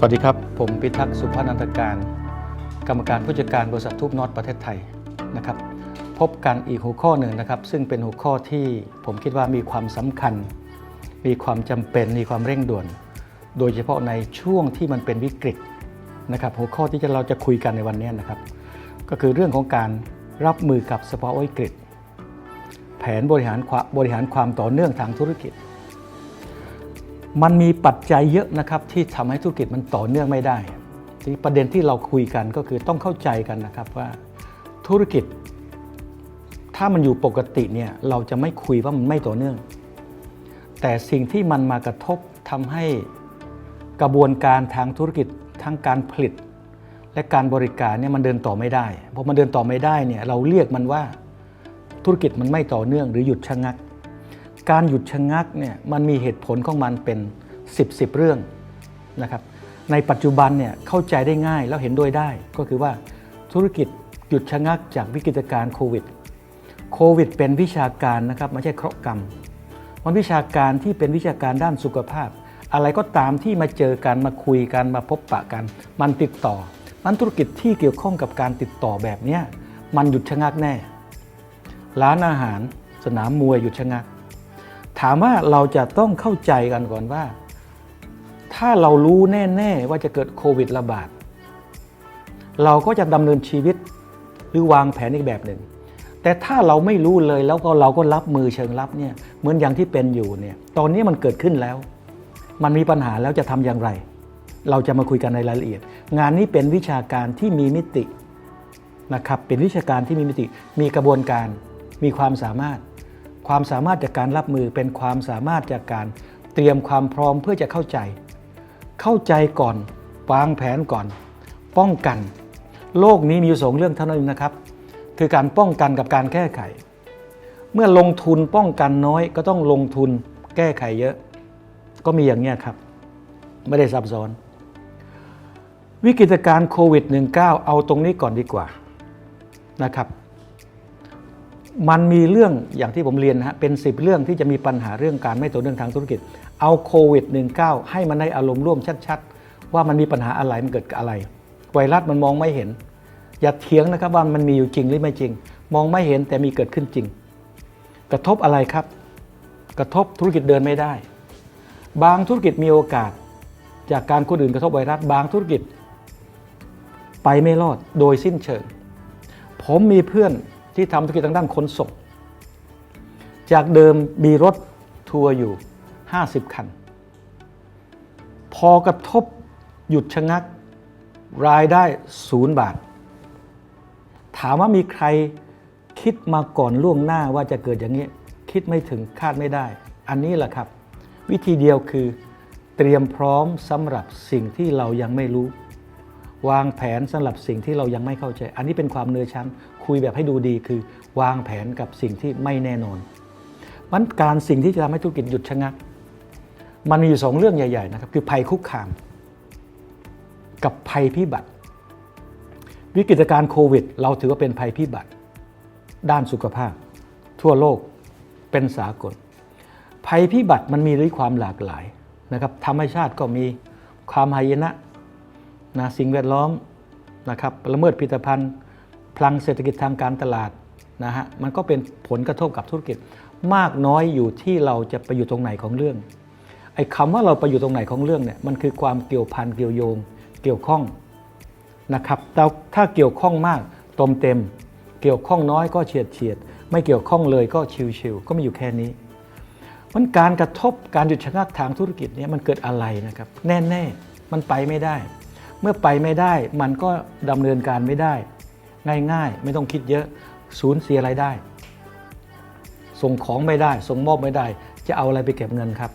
สวัสดีครับ ผมพิทักษ์สุภานันตการ กรรมการผู้จัดการบริษัททูบนอตประเทศไทยนะครับ พบกันอีกหัวข้อหนึ่งนะครับ ซึ่งเป็นหัวข้อที่ผมคิดว่ามีความสำคัญ มีความจำเป็นมีความเร่งด่วน โดยเฉพาะในช่วงที่มันเป็นวิกฤตนะครับ หัวข้อที่เราจะคุยกันในวันนี้นะครับ ก็คือเรื่องของการรับมือกับสภาวะวิกฤต แผนบริหารความบริหารความต่อเนื่องทางธุรกิจ มันมีปัจจัยเยอะนะครับที่ทำให้ธุรกิจมันต่อเนื่องไม่ได้ที่ประเด็นที่เราคุยกันก็คือต้องเข้าใจกันนะครับว่าธุรกิจ ถ้ามันอยู่ปกติเนี่ยเราจะไม่คุยว่ามันไม่ต่อเนื่อง แต่สิ่งที่มันมากระทบทำให้กระบวนการทางธุรกิจทั้งการผลิต และการบริการเนี่ยมันเดินต่อไม่ได้พอมันเดินต่อไม่ได้เนี่ยเราเรียกมันว่าธุรกิจมันไม่ต่อเนื่องหรือหยุดชะงัก การหยุดชะงักเนี่ยมันมีเหตุผลของมันเป็น 10 10 เรื่องนะครับในปัจจุบันเนี่ยเข้าใจได้ง่ายแล้วเห็นด้วยได้ ก็คือว่าธุรกิจหยุดชะงักจากวิกฤตการโควิดโควิด เป็นวิชาการนะครับไม่ใช่เคราะห์กรรม มันวิชาการที่เป็นวิชาการด้านสุขภาพ อะไรก็ตามที่มาเจอกันมาคุยกันมาพบปะกัน มันติดต่อมันธุรกิจที่เกี่ยวข้องกับการติดต่อแบบนี้มันหยุดชะงักแน่ ร้านอาหาร สนามมวยหยุดชะงัก ถามว่าเราจะต้องเข้าใจกันก่อนว่า ถ้าเรารู้แน่ๆว่าจะเกิดโควิดระบาด เราก็จะดำเนินชีวิตหรือวางแผนอีกแบบหนึ่ง แต่ถ้าเราไม่รู้เลยแล้วก็เราก็รับมือเชิงรับเนี่ยเหมือนอย่างที่เป็นอยู่เนี่ยตอนนี้มันเกิดขึ้นแล้ว มันมีปัญหาแล้วจะทำอย่างไร เราจะมาคุยกันในรายละเอียด งานนี้เป็นวิชาการที่มีมิตินะครับเป็นวิชาการที่มีมิติมีกระบวนการมีความสามารถ ความสามารถจากการรับมือเป็นความสามารถจากการเตรียมความพร้อมเพื่อจะเข้าใจ เข้าใจก่อนวางแผนก่อน ป้องกัน โลกนี้มีอยู่สองเรื่องเท่านั้นนะครับ คือการป้องกันกับการแก้ไข เมื่อลงทุนป้องกันน้อยก็ต้องลงทุนแก้ไขเยอะ ก็มีอย่างนี้ครับ ไม่ได้ซับซ้อน วิกฤตการณ์โควิด -19 เอาตรงนี้ก่อนดีกว่านะครับ มันมีเรื่องอย่างที่ผมเรียนนะฮะเป็น 10 เรื่องที่จะมีปัญหาเรื่องการไม่ต่อเนื่องทางธุรกิจ เอาโควิด -19 ให้มันได้อารมณ์ร่วมชัด ๆ ว่ามันมีปัญหาอะไรมันเกิดกับอะไร ไวรัสมันมองไม่เห็น อย่าเถียงนะครับว่ามันมีอยู่จริงหรือไม่จริง มองไม่เห็นแต่มีเกิดขึ้นจริง กระทบอะไรครับ กระทบธุรกิจเดินไม่ได้ บางธุรกิจมีโอกาส จากการคนอื่นกระทบไวรัสบางธุรกิจ ไปไม่รอดโดยสิ้นเชิง ผมมีเพื่อน ที่ทำธุรกิจทางด้านขนส่ง จากเดิมมีรถทัวร์อยู่ 50 คัน พอกระทบหยุดชะงัก รายได้ศูนย์บาท ถามว่ามีใครคิดมาก่อนล่วงหน้าว่าจะเกิดอย่างนี้ คิดไม่ถึงคาดไม่ได้ อันนี้แหละครับ วิธีเดียวคือเตรียมพร้อมสำหรับสิ่งที่เรายังไม่รู้ วางแผนสำหรับสิ่งที่เรายังไม่เข้าใจ อันนี้เป็นความเนื้อชั้น คุยแบบให้ดูดีคือวางแผนกับสิ่งที่ไม่แน่นอนมันการสิ่งที่จะทำให้ธุรกิจหยุดชะงัก มันมีอยู่สองเรื่องใหญ่ ๆ นะครับ คือภัยคุกคาม กับภัยพิบัติ วิกฤตการณ์โควิด เราถือว่าเป็นภัยพิบัติ ด้านสุขภาพ ทั่วโลกเป็นสากล ภัยพิบัติมันมีด้วยความหลากหลายนะครับธรรมชาติก็มีความหายนะนะสิ่งแวดล้อมนะครับละเมิดผลิตภัณฑ์ พลังเศรษฐกิจทางการตลาดนะฮะมันก็เป็นผลกระทบกับธุรกิจ มากน้อยอยู่ที่เราจะไปอยู่ตรงไหนของเรื่องไอ้คำว่าเราไปอยู่ตรงไหนของเรื่องเนี่ยมันคือความเกี่ยวพันเกี่ยวโยง เกี่ยวข้องนะครับแต่ถ้าเกี่ยวข้องมากตมเต็ม เกี่ยวข้องน้อยก็เฉียดเฉียดไม่เกี่ยวข้องเลยก็ชิวๆก็มีอยู่แค่นี้มันการกระทบการหยุดชะงักทางธุรกิจเนี่ยมันเกิดอะไรนะครับ แน่ ๆ มันไปไม่ได้ เมื่อไปไม่ได้มันก็ดำเนินการไม่ได้ ง่ายๆ ไม่ต้องคิดเยอะสูญเสียรายได้ ส่งของไม่ได้ ส่งมอบไม่ได้ จะเอาอะไรไปเก็บเงินครับ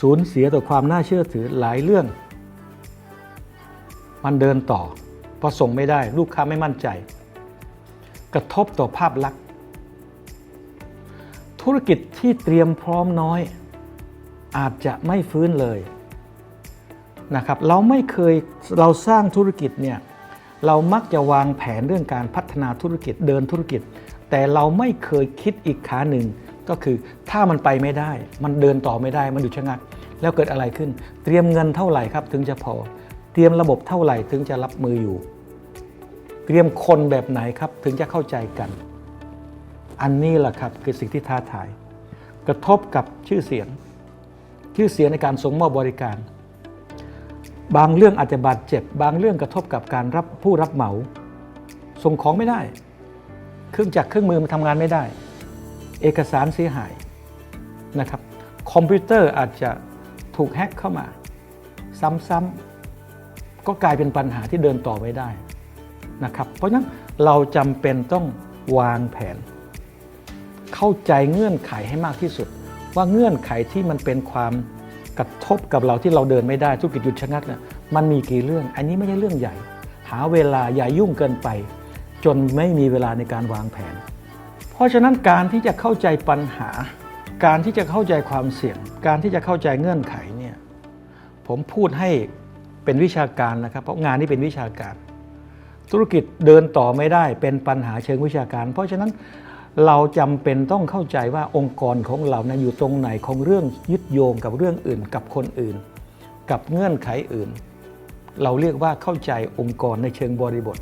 สูญเสียต่อความน่าเชื่อถือหลายเรื่อง มันเดินต่อพราะส่งไม่ได้ ลูกค้าไม่มั่นใจ กระทบต่อภาพลักษณ์ธุรกิจที่เตรียมพร้อมน้อย อาจจะไม่ฟื้นเลยนะครับ เราไม่เคยเราสร้างธุรกิจเนี่ย เรามักจะวางแผนเรื่องการพัฒนาธุรกิจเดินธุรกิจ แต่เราไม่เคยคิดอีกขาหนึ่ง ก็คือถ้ามันไปไม่ได้ มันเดินต่อไม่ได้มันหยุดชะงัก แล้วเกิดอะไรขึ้น เตรียมเงินเท่าไหร่ครับถึงจะพอ เตรียมระบบเท่าไหร่ถึงจะรับมืออยู่ เตรียมคนแบบไหนครับถึงจะเข้าใจกัน อันนี้แหละครับคือสิ่งที่ท้าทาย กระทบกับชื่อเสียง ชื่อเสียงในการส่งมอบบริการ บางเรื่องอาจจะบาดเจ็บ บางเรื่องกระทบกับการรับผู้รับเหมา ส่งของไม่ได้ เครื่องจักรเครื่องมือมันทำงานไม่ได้ เอกสารเสียหายนะครับ คอมพิวเตอร์อาจจะถูกแฮ็กเข้ามา ซ้ำๆก็กลายเป็นปัญหาที่เดินต่อไม่ได้นะครับ เพราะฉะนั้นเราจำเป็นต้องวางแผน เข้าใจเงื่อนไขให้มากที่สุด ว่าเงื่อนไขที่มันเป็นความ กระทบกับเราที่เราเดินไม่ได้ธุรกิจหยุดชะงักเนี่ยมันมีกี่เรื่อง อันนี้ไม่ใช่เรื่องใหญ่ หาเวลาอย่ายุ่งเกินไป จนไม่มีเวลาในการวางแผน เพราะฉะนั้นการที่จะเข้าใจปัญหา การที่จะเข้าใจความเสี่ยง การที่จะเข้าใจเงื่อนไขเนี่ยผมพูดให้เป็นวิชาการนะครับ เพราะงานนี้เป็นวิชาการ ธุรกิจเดินต่อไม่ได้เป็นปัญหาเชิงวิชาการ เพราะฉะนั้น เราจำเป็นต้องเข้าใจว่าองค์กรของเรานะอยู่ตรงไหนของเรื่องยึดโยงกับเรื่องอื่นกับคนอื่น กับเงื่อนไขอื่น เราเรียกว่าเข้าใจองค์กรในเชิงบริบท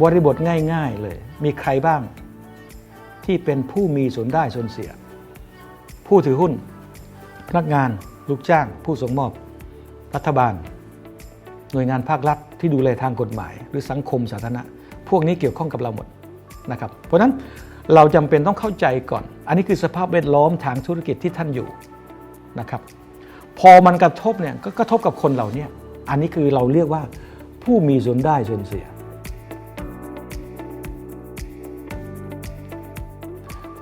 บริบทง่ายๆเลย มีใครบ้างที่เป็นผู้มีส่วนได้ส่วนเสีย ผู้ถือหุ้น พนักงาน ลูกจ้าง ผู้ส่งมอบ รัฐบาล หน่วยงานภาครัฐที่ดูแลทางกฎหมาย หรือสังคมสาธารณะ พวกนี้เกี่ยวข้องกับเราหมดนะครับ เพราะนั้นเราจำเป็นต้องเข้าใจก่อน อันนี้คือสภาพแวดล้อมทางธุรกิจที่ท่านอยู่นะครับ พอมันกระทบเนี่ยก็กระทบกับคนเหล่านี้อันนี้คือเราเรียกว่าผู้มีส่วนได้ส่วนเสีย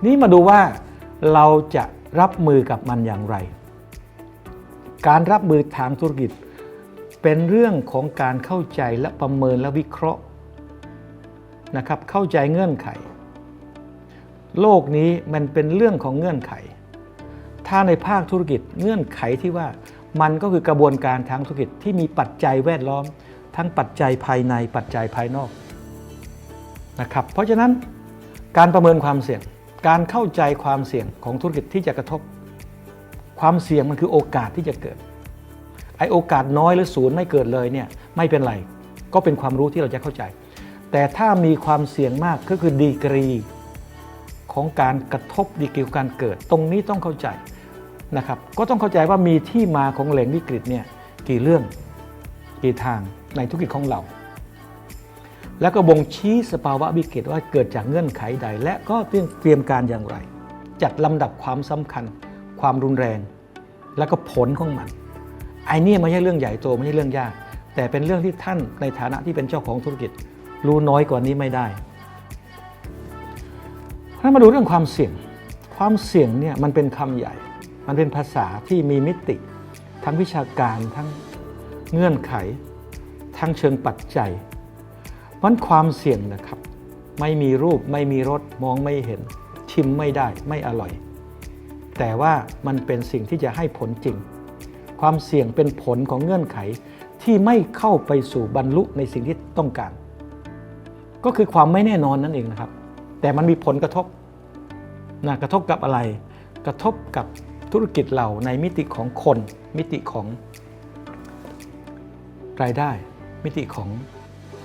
นี่มาดูว่าเราจะรับมือกับมันอย่างไร การรับมือทางธุรกิจ เป็นเรื่องของการเข้าใจและประเมินและวิเคราะห์นะครับ เข้าใจเงื่อนไข โลกนี้มันเป็นเรื่องของเงื่อนไข ถ้าในภาคธุรกิจเงื่อนไขที่ว่ามันก็คือกระบวนการทางธุรกิจที่มีปัจจัยแวดล้อม ทั้งปัจจัยภายในปัจจัยภายนอกนะครับ เพราะฉะนั้นการประเมินความเสี่ยง การเข้าใจความเสี่ยงของธุรกิจที่จะกระทบ ความเสี่ยงมันคือโอกาสที่จะเกิด ไอโอกาสน้อยหรือศูนย์ไม่เกิดเลยเนี่ยไม่เป็นไร ก็เป็นความรู้ที่เราจะเข้าใจ แต่ถ้ามีความเสี่ยงมากก็คือดีกรีของการกระทบดีกรีของการเกิด ตรงนี้ต้องเข้าใจนะครับ ก็ต้องเข้าใจว่ามีที่มาของแหล่งวิกฤตเนี่ยกี่เรื่องกี่ทางในธุรกิจของเรา แล้วก็บ่งชี้สภาวะวิกฤตว่าเกิดจากเงื่อนไขใด และก็เตรียมเตรียมการอย่างไร จัดลำดับความสำคัญ ความรุนแรง แล้วก็ผลของมันไอ้นี่ไม่ใช่เรื่องใหญ่โตไม่ใช่เรื่องยาก แต่เป็นเรื่องที่ท่านในฐานะที่เป็นเจ้าของธุรกิจ รู้น้อยกว่านี้ไม่ได้ถ้ามาดูเรื่องความเสี่ยง ความเสี่ยงเนี่ยมันเป็นคำใหญ่ มันเป็นภาษาที่มีมิติ ทั้งวิชาการทั้งเงื่อนไข ทั้งเชิงปัจจัย มันความเสี่ยงนะครับ ไม่มีรูปไม่มีรสมองไม่เห็น ชิมไม่ได้ไม่อร่อย แต่ว่ามันเป็นสิ่งที่จะให้ผลจริง ความเสี่ยงเป็นผลของเงื่อนไขที่ไม่เข้าไปสู่บรรลุในสิ่งที่ต้องการ ก็คือความไม่แน่นอนนั่นเองนะครับ แต่มันมีผลกระทบนะกระทบกับอะไร กระทบกับธุรกิจเราในมิติของคน มิติของรายได้ มิติของ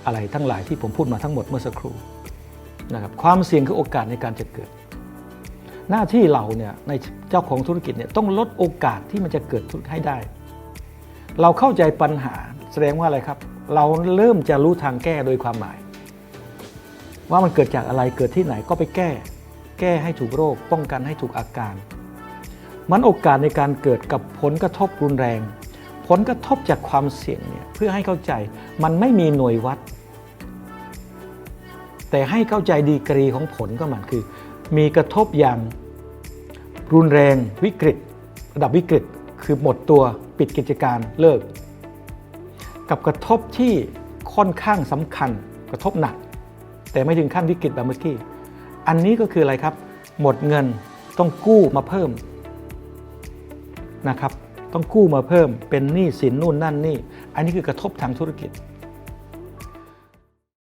อะไรทั้งหลายที่ผมพูดมาทั้งหมดเมื่อสักครู่นะครับความเสี่ยงคือโอกาสในการจะเกิด หน้าที่เราเนี่ยในเจ้าของธุรกิจเนี่ยต้องลดโอกาสที่มันจะเกิดให้ได้ เราเข้าใจปัญหาแสดงว่าอะไรครับ เราเริ่มจะรู้ทางแก้โดยความหมาย ว่ามันเกิดจากอะไรเกิดที่ไหนก็ไปแก้ แก้ให้ถูกโรค ป้องกันให้ถูกอาการ มันโอกาสในการเกิดกับผลกระทบรุนแรง ผลกระทบจากความเสี่ยงเนี่ยเพื่อให้เข้าใจมันไม่มีหน่วยวัด แต่ให้เข้าใจดีกรีของผลก็มันคือ มีกระทบอย่างรุนแรงวิกฤต ระดับวิกฤตคือหมดตัวปิดกิจการเลิก กับกระทบที่ค่อนข้างสำคัญกระทบหนัก แต่ไม่ถึงขั้นวิกฤตแบบเมื่อกี้อันนี้ก็คืออะไรครับ หมดเงินต้องกู้มาเพิ่มนะครับ ต้องกู้มาเพิ่มเป็นหนี้สินนู่นนั่นนี่ อันนี้คือกระทบทางธุรกิจ